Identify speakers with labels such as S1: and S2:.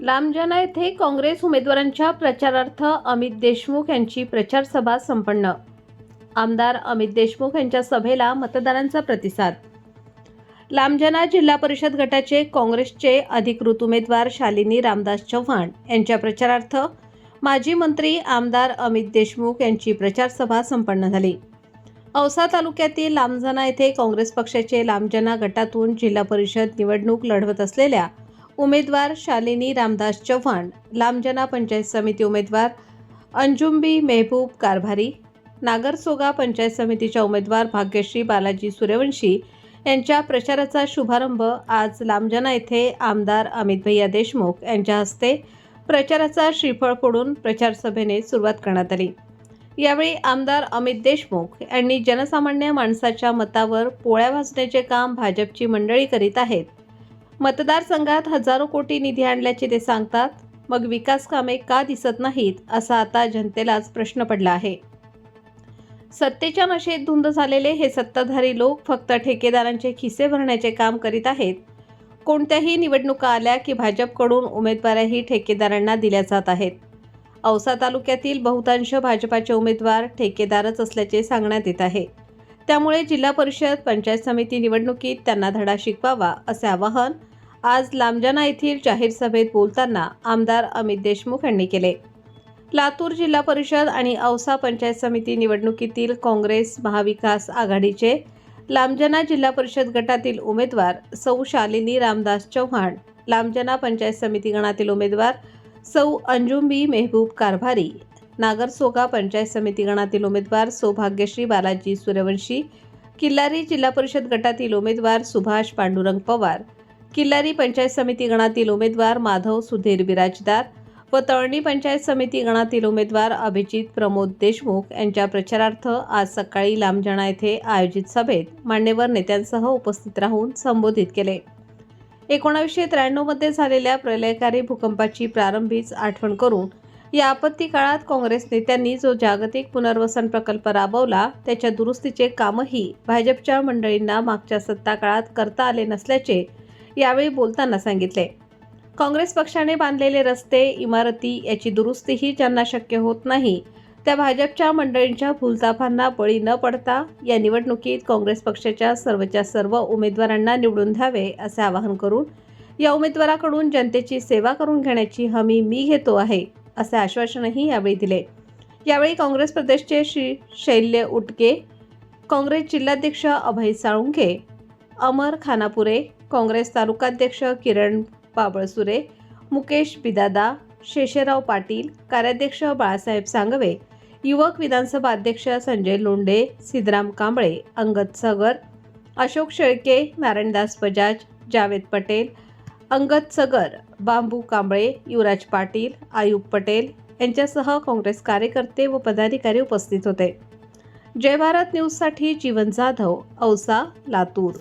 S1: लांबजाना येथे काँग्रेस उमेदवारांच्या प्रचारार्थ अमित देशमुख यांची प्रचारसभा संपन्न. आमदार अमित देशमुख यांच्या सभेला मतदारांचा प्रतिसाद. लांबजाना जिल्हा परिषद गटाचे काँग्रेसचे अधिकृत उमेदवार शालिनी रामदास चव्हाण यांच्या प्रचारार्थ माजी मंत्री आमदार अमित देशमुख यांची प्रचारसभा संपन्न झाली. औसा तालुक्यातील लांबजाना येथे काँग्रेस पक्षाचे लांबजाना गटातून जिल्हा परिषद निवडणूक लढवत असलेल्या उमेदवार शालिनी रामदास चव्हाण लांबजना पंचायत समिती उमेदवार अंजुंबी मेहबूब कारभारी नागरसोगा पंचायत समितीच्या उमेदवार भाग्यश्री बालाजी सूर्यवंशी यांच्या प्रचाराचा शुभारंभ आज लांबजना येथे आमदार अमित भैया देशमुख यांच्या हस्ते प्रचाराचा श्रीफळ फोडून प्रचार सभेने सुरुवात करण्यात आली. यावेळी आमदार अमित देशमुख यांनी जनसामान्य माणसाच्या मतावर पोळ्या भाजण्याचे काम भाजपची मंडळी करीत आहेत. मतदारसंघात हजारो कोटी निधी आणल्याचे ते सांगतात. मग विकास कामे का दिसत नाहीत असा आता जनतेलाच प्रश्न पडला आहे. सत्तेच्या नशेत धुंद झालेले हे सत्ताधारी लोक फक्त ठेकेदारांचे खिसे भरण्याचे काम करीत आहेत. कोणत्याही निवडणुका आल्या की भाजपकडून उमेदवारही ठेकेदारांना दिल्या जात आहेत. औसा तालुक्यातील बहुतांश भाजपाचे उमेदवार ठेकेदारच असल्याचे सांगण्यात येत आहे. त्यामुळे जिल्हा परिषद पंचायत समिती निवडणुकीत त्यांना धडा शिकवावा असे आवाहन आज लांबजाना येथील जाहीर सभेत बोलताना आमदार अमित देशमुख यांनी केले. लातूर जिल्हा परिषद आणि औसा पंचायत समिती निवडणुकीतील काँग्रेस महाविकास आघाडीचे लांबजना जिल्हा परिषद गटातील उमेदवार सौ शालिनी रामदास चव्हाण लांबजना पंचायत समिती गणातील उमेदवार सौ अंजुंबी मेहबूब कारभारी नागरसोगा पंचायत समिती गणातील उमेदवार सौभाग्यश्री बालाजी सूर्यवंशी किल्लारी जिल्हा परिषद गटातील उमेदवार सुभाष पांडुरंग पवार किल्लारी पंचायत समिती गणातील उमेदवार माधव सुधीर बिराजदार व तळणी पंचायत समिती गणातील उमेदवार अभिजित प्रमोद देशमुख यांच्या प्रचारार्थ आज सकाळी लांबजणा येथे आयोजित सभेत मान्यवर नेत्यांसह उपस्थित राहून संबोधित केले. एकोणावीसशे त्र्याण्णवमध्ये झालेल्या प्रलयकारी भूकंपाची प्रारंभीच आठवण करून या आपत्ती काळात काँग्रेस नेत्यांनी जो जागतिक पुनर्वसन प्रकल्प राबवला त्याच्या दुरुस्तीचे कामही भाजपच्या मंडळींना मागच्या सत्ता काळात करता आले नसल्याचे यावेळी बोलताना सांगितले. काँग्रेस पक्षाने बांधलेले रस्ते इमारती याची दुरुस्तीही ज्यांना शक्य होत नाही त्या भाजपच्या मंडळींच्या भूलताफांना बळी न पडता या निवडणुकीत काँग्रेस पक्षाच्या सर्वच्या सर्व उमेदवारांना निवडून द्यावे असे आवाहन करून या उमेदवाराकडून जनतेची सेवा करून घेण्याची हमी मी घेतो आहे असे आश्वासनही यावेळी दिले. यावेळी काँग्रेस प्रदेशचे श्री शैल्य उटके काँग्रेस जिल्हाध्यक्ष अभय साळुंखे अमर खानापुरे काँग्रेस तालुकाध्यक्ष किरण पाबळसुरे मुकेश बिदादा शेषराव पाटील कार्याध्यक्ष बाळासाहेब सांगवे युवक विधानसभा अध्यक्ष संजय लोंढे सिद्धराम कांबळे अंगद सगर अशोक शेळके नारायणदास बजाज जावेद पटेल अंगद सगर बांबू कांबळे युवराज पाटील आयुब पटेल यांच्यासह काँग्रेस कार्यकर्ते व पदाधिकारी उपस्थित होते. जय भारत न्यूजसाठी जीवन जाधव औसा लातूर.